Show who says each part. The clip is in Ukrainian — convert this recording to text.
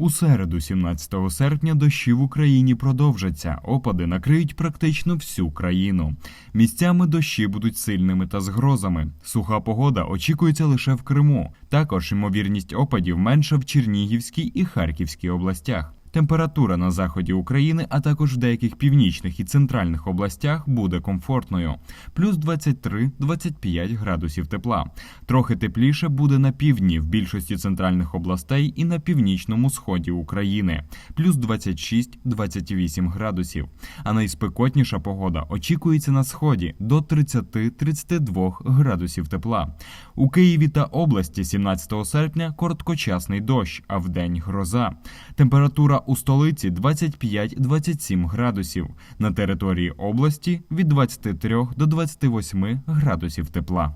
Speaker 1: У середу, 17 серпня, дощі в Україні продовжаться. Опади накриють практично всю країну. Місцями дощі будуть сильними та з грозами. Суха погода очікується лише в Криму. Також ймовірність опадів менша в Чернігівській і Харківській областях. Температура на заході України, а також в деяких північних і центральних областях буде комфортною. Плюс 23-25 градусів тепла. Трохи тепліше буде на півдні в більшості центральних областей і на північному сході України. Плюс 26-28 градусів. А найспекотніша погода очікується на сході до 30-32 градусів тепла. У Києві та області 17 серпня короткочасний дощ, а вдень гроза. Температура у столиці 25-27 градусів. На території області від 23 до 28 градусів тепла.